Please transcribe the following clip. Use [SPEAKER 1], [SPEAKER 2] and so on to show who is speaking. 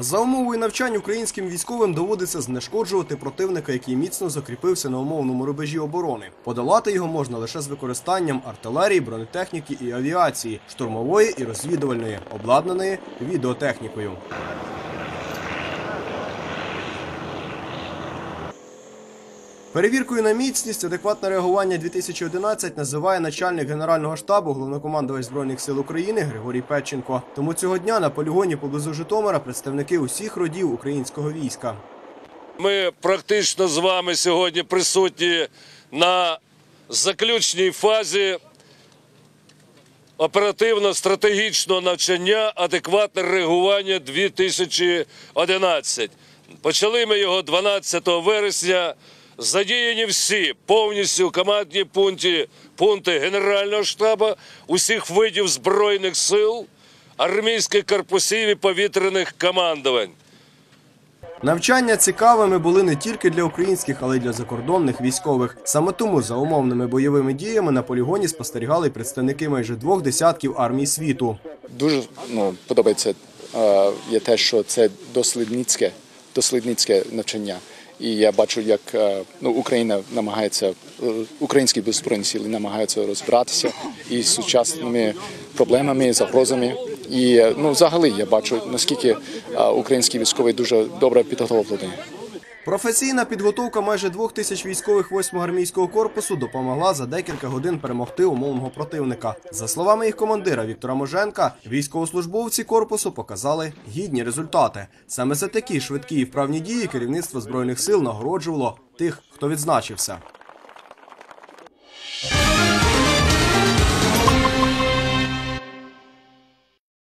[SPEAKER 1] За умовою навчань українським військовим доводиться знешкоджувати противника, який міцно закріпився на умовному рубежі оборони. Подолати його можна лише з використанням артилерії, бронетехніки і авіації, штурмової і розвідувальної, обладнаної відеотехнікою. Перевіркою на міцність адекватне реагування 2011 називає начальник генерального штабу головнокомандувач збройних сил України Григорій Петченко. Тому цього дня на полігоні поблизу Житомира представники усіх родів українського війська.
[SPEAKER 2] Ми практично з вами сьогодні присутні на заключній фазі оперативно-стратегічного навчання адекватне реагування 2011. Почали ми його 12 вересня. Задіяні всі повністю командні пункти, пункти Генерального штабу, усіх видів збройних сил, армійських корпусів і повітряних командувань.
[SPEAKER 1] Навчання цікавими були не тільки для українських, але й для закордонних військових. Саме тому за умовними бойовими діями на полігоні спостерігали й представники майже двох десятків армій світу.
[SPEAKER 3] Дуже ну, подобається е, є те, що це дослідницьке, дослідницьке навчання. І я бачу, як е, ну, Україна намагається, е, українські збройні сили намагаються розбиратися із сучасними проблемами, загрозами. І е, ну, взагалі я бачу, наскільки українські військові дуже добре підготовлені.
[SPEAKER 1] Професійна підготовка майже двох тисяч військових 8-го армійського корпусу допомогла за декілька годин перемогти умовного противника. За словами їх командира Віктора Моженка, військовослужбовці корпусу показали гідні результати. Саме за такі швидкі і вправні дії керівництво збройних сил нагороджувало тих, хто відзначився.